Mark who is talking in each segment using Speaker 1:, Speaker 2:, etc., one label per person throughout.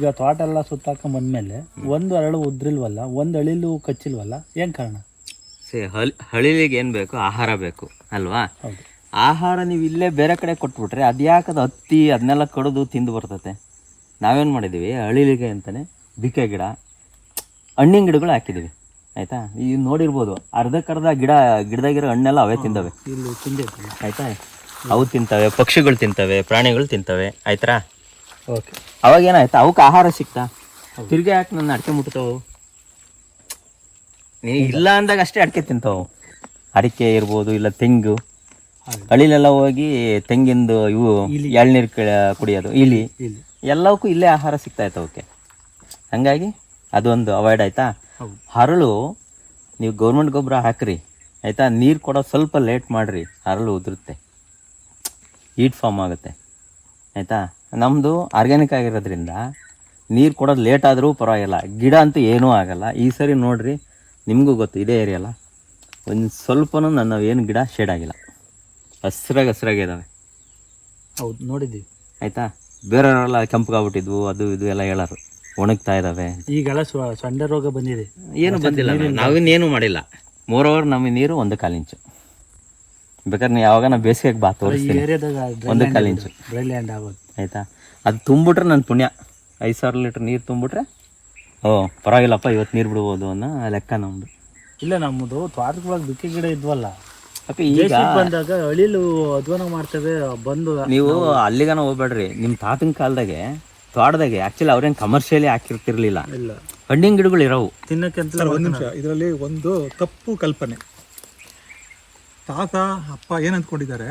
Speaker 1: ಈಗ ತೋಟ ಎಲ್ಲ ಸುತ್ತಾಕ ಬಂದ್ಮೇಲೆ ಒಂದು ಅರಳು ಉದ್ರಿಲ್ವಲ್ಲ ಒಂದು ಅಳಿಲು ಕಚ್ಚಿಲ್ವಲ್ಲ ಏನ್ ಕಾರಣ?
Speaker 2: ಸೇ ಹಳಿ ಹಳಿಲಿಗೆ ಏನು ಬೇಕು? ಆಹಾರ ಬೇಕು ಅಲ್ವಾ? ಆಹಾರ ನೀವು ಇಲ್ಲೇ ಬೇರೆ ಕಡೆ ಕೊಟ್ಬಿಟ್ರೆ ಅದ್ಯಾಕದ ಹತ್ತಿ ಅದನ್ನೆಲ್ಲ ಕಡಿದು ತಿಂದು ಬರ್ತತೆ? ನಾವೇನು ಮಾಡಿದ್ದೀವಿ ಅಳಿಲಿಗೆ ಅಂತಾನೆ ಬಿಕೆ ಗಿಡ ಹಣ್ಣಿನ ಗಿಡಗಳು ಹಾಕಿದ್ದೀವಿ ಆಯ್ತಾ? ಈಗ ನೋಡಿರ್ಬೋದು ಅರ್ಧಕ್ಕರ್ಧ ಗಿಡ ಗಿಡದಾಗಿರೋ ಹಣ್ಣೆಲ್ಲ ಅವೇ ತಿಂದವೆ. ಆಯಿತಾ? ಅವು ತಿಂತವೆ ಪಕ್ಷಿಗಳು ತಿಂತವೆ ಪ್ರಾಣಿಗಳು ತಿಂತವೆ ಆಯ್ತಾ?
Speaker 1: ಓಕೆ
Speaker 2: ಅವಾಗ ಏನಾಯ್ತು? ಅವಕ್ಕೆ ಆಹಾರ ಸಿಕ್ತಾ? ತಿರ್ಗಿ ಯಾಕೆ ನನ್ನ ಅಡಿಕೆ ಮುಟ್ತಾವು? ನೀ ಇಲ್ಲ. ಅಂದಾಗ ಅಷ್ಟೇ ಅಡಿಕೆ ತಿಂತಾವು. ಅಡಿಕೆ ಇರ್ಬೋದು ಇಲ್ಲ ತೆಂಗು. ಅಳಿಲೆಲ್ಲ ಹೋಗಿ ತೆಂಗಿಂದು ಇವು ಎಳ್ನೀರು ಕುಡಿಯೋದು ಇಲಿ.
Speaker 1: ಇಲ್ಲಿ
Speaker 2: ಎಲ್ಲವಕ್ಕೂ ಇಲ್ಲೇ ಆಹಾರ ಸಿಗ್ತಾ ಇತ್ತು ಅವಕ್ಕೆ. ಹಂಗಾಗಿ ಅದೊಂದು ಅವಾಯ್ಡ್ ಆಯ್ತಾ? ಹರಳು ನೀವು ಗೌರ್ಮೆಂಟ್ ಗೊಬ್ಬರ ಹಾಕ್ರಿ ಆಯ್ತಾ? ನೀರು ಕೊಡೋ ಸ್ವಲ್ಪ ಲೇಟ್ ಮಾಡಿರಿ ಹರಳು ಉದುರುತ್ತೆ. ಹೀಟ್ ಫಾರ್ಮ್ ಆಗುತ್ತೆ. ಆಯಿತಾ? ನಮ್ಮದು ಆರ್ಗ್ಯಾನಿಕ್ ಆಗಿರೋದ್ರಿಂದ ನೀರು ಕೊಡೋದು ಲೇಟ್ ಆದರೂ ಪರವಾಗಿಲ್ಲ. ಗಿಡ ಅಂತೂ ಏನೂ ಆಗಲ್ಲ. ಈ ಸರಿ ನೋಡಿರಿ ನಿಮಗೂ ಗೊತ್ತು ಇದೇ ಏರಿಯಲ್ಲ ಒಂದು ಸ್ವಲ್ಪನೂ ನನ್ನ ಏನು ಗಿಡ ಶೇಡ್ ಆಗಿಲ್ಲ. ಹಸ್ರಾಗಿ ಹಸ್ರಾಗೆ ಇದ್ದಾವೆ
Speaker 1: ಹೌದು ನೋಡಿದ್ದೀವಿ
Speaker 2: ಆಯಿತಾ? ಬೇರೆಯವರೆಲ್ಲ ಕೆಂಪಗಾಗ್ಬಿಟ್ಟಿದ್ವು ಅದು ಇದು ಎಲ್ಲ ಹೇಳೋರು. ಒಣಗ್ತಾ ಇದ್ದಾವೆ
Speaker 1: ಈಗೆಲ್ಲ ಸೊಂಡೆ ರೋಗ ಬಂದಿದೆ.
Speaker 2: ಏನು ಬಂದಿಲ್ಲ ನಾವಿನ್ನೇನು ಮಾಡಿಲ್ಲ. ಮೋರ್ ಓವರ್ ನಮಗೆ ನೀರು ಒಂದು ಕಾಲು ಇಂಚು. ಬೇಕಾದ್ರೆ ನೀವು ಯಾವಾಗ ನಾ ಬೇಸಿಗೆಗೆ ಬಾ
Speaker 1: ಈ
Speaker 2: ತೋರಿಸ್ತೀನಿ.
Speaker 1: ಏರಿಯಾದಾಗ
Speaker 2: ಒಂದು ಕಾಲು ಇಂಚು
Speaker 1: ಡ್ರೈ ಆಗುತ್ತೆ.
Speaker 2: ಆಯಿತಾ? ಅದು ತುಂಬಿಟ್ರೆ ನನ್ನ ಪುಣ್ಯ. ಐದು ಸಾವಿರ ಲೀಟ್ರ್ ನೀರು ತುಂಬಿಟ್ರೆ ಓ ಪರವಾಗಿಲ್ಲಪ್ಪ ಇವತ್ತು ನೀರು ಬಿಡ್ಬೋದು ಅನ್ನೋ ಲೆಕ್ಕ ನಮ್ಮದು
Speaker 1: ಇಲ್ಲ ನಮ್ಮದು ತೋಟದೊಳಗೆ ಬಿಕ್ಕಿ ಗಿಡ ಇದ್ವಲ್ಲ
Speaker 2: ಅಪ್ಪ ಈಗ
Speaker 1: ಬೇಸಿಗೆ ಬಂದಾಗ ಅಳಿಲು ಅಧ್ವಾನ ಮಾಡ್ತೇವೆ ಬಂದು
Speaker 2: ನೀವು ಅಲ್ಲಿಗನ ಹೋಗ್ಬೇಡ್ರಿ. ನಿಮ್ಮ ತಾತನ ಕಾಲದಾಗೆ ತೋಟದಾಗೆ ಆಕ್ಚುಲಿ ಅವ್ರೇನು ಕಮರ್ಷಿಯಲಿ ಹಾಕಿರ್ತಿರ್ಲಿಲ್ಲ.
Speaker 1: ಇಲ್ಲ.
Speaker 2: ಹಣ್ಣಿನ ಗಿಡಗಳು ಇರೋವು.
Speaker 1: ತಿನ್ನಕ್ಕೆ ಅಂತ
Speaker 3: ಸರ್ ಒಂದು ನಿಮಿಷ. ಇದರಲ್ಲಿ ಒಂದು ತಪ್ಪು ಕಲ್ಪನೆ. ತಾತ ಅಪ್ಪ ಏನ್ ಅಂದ್ಕೊಂಡಿದ್ದಾರೆ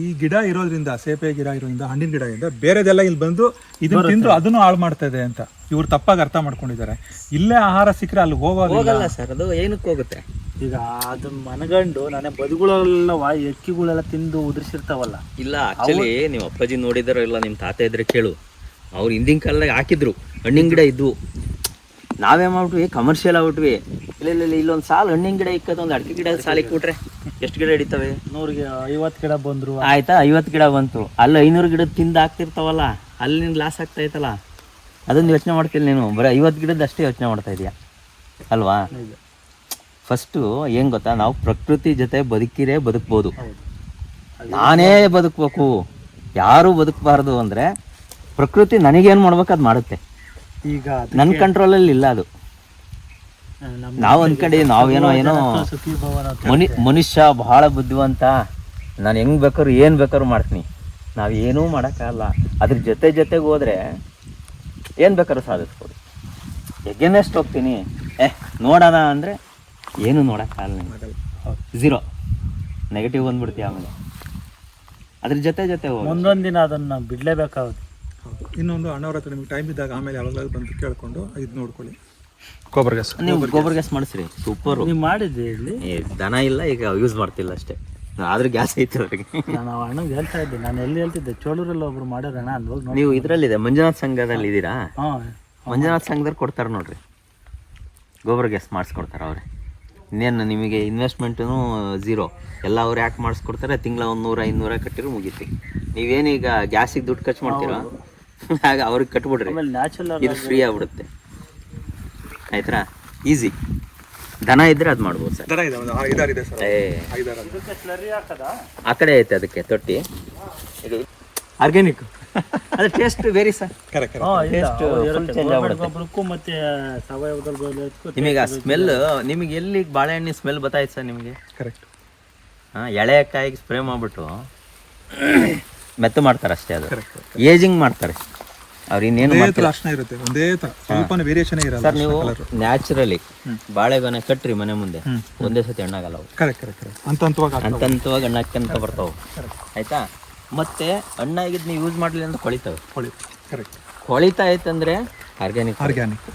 Speaker 3: ಈ ಗಿಡ ಇರೋದ್ರಿಂದ ಸೇಪೆ ಗಿಡ ಇರೋದ್ರಿಂದ ಹಣ್ಣಿನ ಗಿಡ ಇಂದ ಬೇರೆದೆಲ್ಲ ಇಲ್ಲಿ ಬಂದು ಇದನ್ನ ತಿಂದು ಅದನ್ನು ಹಾಳು ಮಾಡ್ತಾ ಇದೆ ಅಂತ ಇವ್ರು ತಪ್ಪಾಗಿ ಅರ್ಥ ಮಾಡ್ಕೊಂಡಿದ್ದಾರೆ. ಇಲ್ಲೇ ಆಹಾರ ಸಿಕ್ಕರೆ ಅಲ್ಲಿ ಹೋಗೋದಿಲ್ಲ.
Speaker 2: ಹೋಗಲ್ಲ ಸರ್ ಅದು ಏನಕ್ಕೆ ಹೋಗುತ್ತೆ?
Speaker 1: ಈಗ ಅದನ್ನ ಮನಗಂಡು ನಾನೇ ಬದುಗಳೆಲ್ಲ ಎಕ್ಕಿಗಳೆಲ್ಲ ತಿಂದು ಉದುರಿಸಿರ್ತಾವಲ್ಲ.
Speaker 2: ಇಲ್ಲ ಆಕ್ಚುಲಿ ನೀವು ಅಪ್ಪಾಜಿ ನೋಡಿದಾರೋ ಇಲ್ಲ ನಿಮ್ಮ ತಾತ ಇದ್ರೆ ಕೇಳು. ಅವ್ರು ಹಿಂದಿನ ಕಾಲದಾಗ ಹಾಕಿದ್ರು ಹಣ್ಣಿನ ಗಿಡ ಇದ್ವು. ನಾವೇ ಮಾಡ್ಬಿಟ್ವಿ? ಕಮರ್ಷಿಯಲ್ ಆಗ್ಬಿಟ್ವಿ. ಇಲ್ಲ ಇಲ್ಲ ಇಲ್ಲ ಇಲ್ಲೊಂದು ಸಾಲು ಹಣ್ಣಿನ ಗಿಡ ಇಕ್ಕದ ಒಂದು ಅಡಿಕೆ ಗಿಡ ಸಾಲ ಇಕ್ಬಿಟ್ರೆ ಎಷ್ಟು ಗಿಡ ಹಿಡಿತವೆ?
Speaker 1: ನೂರಿಗೆ ಐವತ್ತು ಗಿಡ ಬಂದ್ರು.
Speaker 2: ಆಯ್ತಾ? ಐವತ್ತು ಗಿಡ ಬಂತು. ಅಲ್ಲಿ ಐನೂರು ಗಿಡ ತಿಂದು ಹಾಕ್ತಿರ್ತಾವಲ್ಲ ಅಲ್ಲಿ ನಿನ್ ಲಾಸ್ ಆಗ್ತಾ ಐತಲ್ಲ? ಅದೊಂದು ಯೋಚನೆ ಮಾಡ್ತೀನಿ ನೀನು. ಬರೀ ಐವತ್ತು ಗಿಡದ ಅಷ್ಟೇ ಯೋಚನೆ ಮಾಡ್ತಾ ಇದೀಯ. ಅಲ್ವಾ. ಫಸ್ಟು ಏನು ಗೊತ್ತಾ? ನಾವು ಪ್ರಕೃತಿ ಜೊತೆ ಬದುಕಿರೇ ಬದುಕ್ಬೋದು. ನಾನೇ ಬದುಕಬೇಕು. ಯಾರು ಬದುಕಬಾರ್ದು ಅಂದರೆ ಪ್ರಕೃತಿ ನನಗೇನು ಮಾಡ್ಬೇಕು ಅದು ಮಾಡುತ್ತೆ.
Speaker 1: ಈಗ ನನ್
Speaker 2: ನನ್ನ ಕಂಟ್ರೋಲಲ್ಲಿ ಇಲ್ಲ ಅದು. ನಾವು ಅಂದ್ಕಂಡು ನಾವೇನೋ ಏನೋ ಮನಿ ಮನುಷ್ಯ ಬಹಳ ಬುದ್ಧಿವಂತ. ನಾನು ಹೆಂಗ್ ಬೇಕಾದ್ರು ಏನು ಬೇಕಾದ್ರು ಮಾಡ್ತೀನಿ. ನಾವು ಏನೂ ಮಾಡೋಕ್ಕಾಗಲ್ಲ. ಅದ್ರ ಜೊತೆ ಜೊತೆಗೆ ಹೋದ್ರೆ ಏನು ಬೇಕಾದ್ರೂ ಸಾಧಿಸ್ಬೋದು. ಎಗೆನೆಸ್ಟ್ ಹೋಗ್ತೀನಿ. ಏ ನೋಡೋಣ ಅಂದರೆ ಏನು ನೋಡೋಕ್ಕಾಗಲ್ಲ
Speaker 1: ಹೌದು.
Speaker 2: ಝೀರೋ ನೆಗೆಟಿವ್ ಬಂದ್ಬಿಡ್ತೀವಿ ಆಮೇಲೆ. ಅದ್ರ ಜೊತೆ ಜೊತೆ
Speaker 1: ಒಂದೊಂದು ದಿನ ಅದನ್ನ ಬಿಡಲೇಬೇಕಾಗುತ್ತೆ.
Speaker 3: ಇನ್ನೊಂದು ಅಣ್ಣವ್ರ ಹತ್ರ ನಿಮ್ಗೆ ಟೈಮ್ ಇದ್ದಾಗ ಆಮೇಲೆ ಯಾವಾಗಲಾದ್ರೂ ಬಂದು ಕೇಳ್ಕೊಂಡು ಇದು ನೋಡ್ಕೊಳ್ಳಿ. ಗೊಬ್ಬರ ಗ್ಯಾಸ್
Speaker 2: ನೀವು ಗೋಬರ್ ಗ್ಯಾಸ್ ಮಾಡಿಸ್ರಿ. ಸೂಪರ್
Speaker 1: ನೀವು ಮಾಡಿದ್ರಿ ಇಲ್ಲಿ.
Speaker 2: ಏ ದನ ಇಲ್ಲ ಈಗ ಯೂಸ್ ಮಾಡ್ತಿಲ್ಲ ಅಷ್ಟೇ. ಆದ್ರೂ ಗ್ಯಾಸ್ ಐತಿ ಅವ್ರಿಗೆ.
Speaker 1: ನಾನು ಅಣ್ಣಗೆ ಹೇಳ್ತಾ ಇದ್ದೆ ನಾನು ಎಲ್ಲಿ ಹೇಳ್ತಿದ್ದೆ ಚೋಳೂರಲ್ಲಿ ಒಬ್ರು ಮಾಡಿರೋಣ ಅಲ್ಲಿ ಹೋಗಿ ನೋಡಿ
Speaker 2: ನೀವು ಇದರಲ್ಲಿದೆ ಮಂಜುನಾಥ್ ಸಂಘದಲ್ಲಿ ಇದ್ದೀರಾ?
Speaker 1: ಹಾಂ.
Speaker 2: ಮಂಜುನಾಥ್ ಸಂಘದಲ್ಲಿ ಕೊಡ್ತಾರೆ ನೋಡ್ರಿ. ಗೋಬರ್ ಗ್ಯಾಸ್ ಮಾಡಿಸ್ಕೊಡ್ತಾರೆ ಅವ್ರೆ. ಇನ್ನೇನು ನಿಮಗೆ ಇನ್ವೆಸ್ಟ್ಮೆಂಟೂ ಝೀರೋ ಎಲ್ಲ ಅವ್ರು ಯಾಕೆ ಮಾಡಿಸ್ಕೊಡ್ತಾರೆ? ತಿಂಗಳ ಒಂದು ನೂರ ಐನೂರ ಕಟ್ಟಿರೋ ಮುಗೀತಿ. ನೀವೇನೀಗ ಗ್ಯಾಸಿಗೆ ದುಡ್ಡು ಖರ್ಚು ಮಾಡ್ತೀರಾ? ಆಗ ಅವ್ರಿಗೆ ಕಟ್ಬಿಡ್ರಿ.
Speaker 1: ಆಮೇಲೆ ನ್ಯಾಚುರಲ್
Speaker 2: ಇದು ಫ್ರೀ ಆಗ್ಬಿಡುತ್ತೆ. ಆಯ್ತಾ ಈಸಿ ದನ ಇದ್ರೆ ಅದು ಮಾಡ್ಬೋದು ಸರ್.
Speaker 3: ಇದೆ ಒಂದು ಐದಾರು ಇದೆ ಸರ್.
Speaker 2: ಏ.
Speaker 3: ಐದಾರು
Speaker 1: ಇದಕ್ಕೆ ಸ್ಲರಿ ಹಾಕದಾ?
Speaker 2: ಆ ಕಡೆ ಐತೆ ಅದಕ್ಕೆ ತೊಟ್ಟಿ. ಆರ್ಗ್ಯಾನಿಕ್ ಅದು ಟೇಸ್ಟ್ ವೆರಿ ಸರ್
Speaker 3: ಕರೆಕ್ಟ್
Speaker 2: ಆಗ್ಬಿಡುತ್ತೆ.
Speaker 1: ಗೊಬ್ಬರಕ್ಕೂ ಮತ್ತೆ ಸಾವಯವದಲ್ಲಿ
Speaker 2: ನಿಮಗೆ ಆ ಸ್ಮೆಲ್ ನಿಮಗೆ ಎಲ್ಲಿ ಬಾಳೆಹಣ್ಣಿನ ಸ್ಮೆಲ್ ಬತ್ತಾಯ್ತು ಸರ್ ನಿಮಗೆ?
Speaker 3: ಕರೆಕ್ಟ್
Speaker 2: ಹಾಂ ಎಳೆ ಕಾಯಿಗೆ ಸ್ಪ್ರೇ ಮಾಡಿಬಿಟ್ಟು ಮೆತ್ತು ಮಾಡ್ತಾರೆ ಅಷ್ಟೇ ಅದು. ಏಜಿಂಗ್ ಮಾಡ್ತಾರೆ. ಅವ್ರು ಇನ್ನೇನು
Speaker 3: ಒಂದೇ
Speaker 2: ಮಾಡ್ತಾರೆ
Speaker 3: ತರ ಇರುತ್ತೆ ಒಂದೇ ತರ ಸ್ವಲ್ಪನೇ ವೇರಿಯೇಷನ್ ಇರಲ್ಲ
Speaker 2: ಸರ್ ನೀವು ನ್ಯಾಚುರಲಿ ಬಾಳೆಗೊನೆ ಕಟ್ರಿ ಮನೆ ಮುಂದೆ ಒಂದೇ ಸತಿ ಹಣ್ಣಾಗಲ್ಲ ಅವು.
Speaker 3: ಕರೆಕ್ಟ್ ಕರೆಕ್ಟ್ ಕರೆಕ್ಟ್ ಅಂತ ಹಂತವಾಗಿ ಆಗ್ತವೆ.
Speaker 2: ಹಂತ ಹಂತವಾಗಿ ಬರ್ತಾವೆ. ಆಯ್ತಾ? ಮತ್ತೆ ಹಣ್ಣಾಗಿದ್ದು ನೀವು ಯೂಸ್ ಮಾಡಲಿ ಅಂತ ಕೊಳಿತವೆ.
Speaker 3: ಕರೆಕ್ಟ್
Speaker 2: ಕೊಳಿತಾ ಆಯ್ತಂದ್ರೆ ಆರ್ಗ್ಯಾನಿಕ್
Speaker 3: ಆರ್ಗ್ಯಾನಿಕ್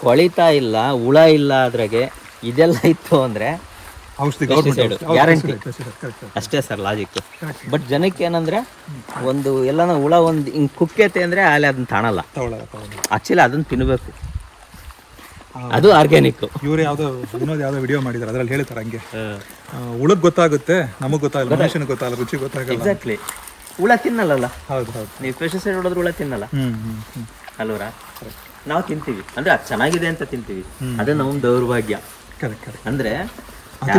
Speaker 2: ಕೊಳಿತಾ ಇಲ್ಲ ಹುಳ ಇಲ್ಲ ಅದ್ರಾಗೆ ಇದೆಲ್ಲ ಇತ್ತು ಅಂದ್ರೆ
Speaker 3: ಔಷಧಿ
Speaker 2: guarantee. ಅಷ್ಟೇ ಸರ್ ಲಾಜಿಕ್ ಬಟ್ ಜನಕ್ಕೆ ಏನಂದ್ರೆ ಒಂದು ಎಲ್ಲಾನ ಹುಳ ಒಂದು ಹಿಂಗ್ ಕುಕ್ಕೈತೆ ಅಂದ್ರೆ ಅಲ್ಲಿ ಅದನ್ನ ತಾಣಲ್ಲ. ಆಕ್ಚುಲಿ ಅದನ್ನ ತಿನ್ಬೇಕು. ಅದು ಆರ್ಗ್ಯಾನಿಕ್
Speaker 3: ಇವ್ರು ಯಾವ್ದೋ ಯಾವ್ದೋ ವಿಡಿಯೋ ಮಾಡಿದಾರೆ ಅದ್ರಲ್ಲಿ ಹೇಳ್ತಾರೆ ಹಂಗೆ. ಹುಳಕ್ ಗೊತ್ತಾಗುತ್ತೆ ನಮಗ್ ಗೊತ್ತಾಗಲ್ಲ ಮನುಷ್ಯನ ಗೊತ್ತಾಗಲ್ಲ ರುಚಿ ಗೊತ್ತಾಗಲ್ಲ.
Speaker 2: ಎಕ್ಸಾಕ್ಟ್ಲಿ ಹುಳ ತಿನ್ನಲ್ಲ
Speaker 3: ಹೌದು ಹೌದು.
Speaker 2: ನೀವು ಪೆಸ್ಟಿಸೈಡ್ ಹೊಡೆದ್ರೆ ಹುಳ ತಿನ್ನಲ್ಲ. ಅಲ್ವರ? ನಾವು ತಿಂತೀವಿ. ಅಂದ್ರೆ ಅದು ಚೆನ್ನಾಗಿದೆ ಅಂತ ತಿಂತೀವಿ. ಅದೇ ನಮ್ಮ ದೌರ್ಭಾಗ್ಯ. ಅಂದ್ರೆ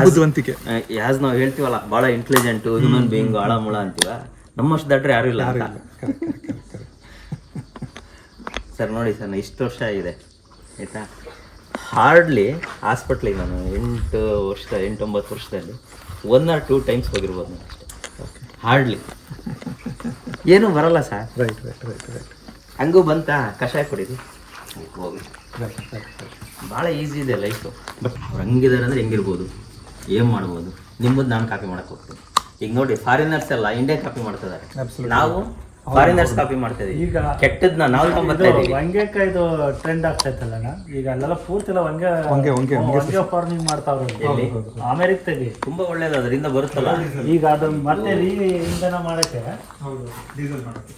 Speaker 3: ಬುದ್ಧಿವಂತಿಕೆ.
Speaker 2: ಯಾಸ್ ನಾವು ಹೇಳ್ತೀವಲ್ಲ ಬಹಳ ಇಂಟೆಲಿಜೆಂಟು ಹ್ಯೂಮನ್ ಬೀಯಿಂಗ್ ಆಳ ಮುಳ ಅಂತೀವ ನಮ್ಮಷ್ಟು ದಟ್ರೆ ಯಾರು ಇಲ್ಲ ಅಂತ. ಸರ್ ನೋಡಿ ಸರ್ ಇಷ್ಟು ವರ್ಷ ಆಗಿದೆ ಆಯಿತಾ? ಹಾರ್ಡ್ಲಿ ಹಾಸ್ಪಿಟ್ಲಿಗೆ ನಾನು ಎಂಟು ವರ್ಷ ಎಂಟೊಂಬತ್ತು ವರ್ಷದಲ್ಲಿ ಒನ್ ಆರ್ ಟೂ ಟೈಮ್ಸ್ ಹೋಗಿರ್ಬೋದು ನಾನು ಅಷ್ಟೇ. ಹಾರ್ಡ್ಲಿ ಏನೂ ಬರಲ್ಲ sir.
Speaker 3: Right right right right
Speaker 2: ಹಂಗೂ ಬಂತಾ? ಕಷಾಯ ಕೊಡಿದ್ವಿ ಹೋಗಿ ಭಾಳ ಈಸಿ ಇದೆ ಲೈಫು ಬಟ್ ಅವ್ರು ಹಂಗಿದ್ದಾರೆ ಅಂದರೆ ಹೆಂಗಿರ್ಬೋದು? ಏನು ಮಾಡ್ಬೋದು? ನಿಮ್ಮದು ನಾನು ಕಾಪಿ ಮಾಡಕ್ ಹೋಗ್ತೀನಿ. ಈಗ ನೋಡಿ ಫಾರಿನರ್ಸ್ ಎಲ್ಲ ಇಂಡಿಯಾ ಕಾಪಿ ಮಾಡ್ತಿದ್ದಾರೆ. ನಾವು ಫಾರಿನರ್ಸ್ ಕಾಪಿ ಮಾಡ್ತಾ ಇದೀವಿ
Speaker 1: ಈಗ
Speaker 2: ಕೆಟ್ಟದ್ನ ನಾವು ತಗೊಂಬರ್ತಾ ಇದೀವಿ.
Speaker 1: ಇದು ಟ್ರೆಂಡ್ ಆಗ್ತೈತಲ್ಲ ಈಗ ಅಲ್ಲೆಲ್ಲ ಪೂರ್ತಿ ಎಲ್ಲ ವಂಗೆ
Speaker 3: ವಂಗೆ, ವಂಗೆ,
Speaker 1: ಹ್ಮ್, ವಂಗೆ. ಫಾರ್ಮಿಂಗ್ ಮಾಡ್ತಾವ್ರೆ ಅಮೆರಿಕದಲ್ಲಿ
Speaker 2: ತುಂಬಾ ಒಳ್ಳೇದು ಅದರಿಂದ ಬರುತ್ತಲ್ಲ?
Speaker 1: ಈಗ ಅದು ಮತ್ತೆ ರೀ ಇಂಧನ ಮಾಡಕ್ಕೆ
Speaker 3: ಹೌದು ಡೀಸೆಲ್ ಮಾಡೋಕ್ಕೆ.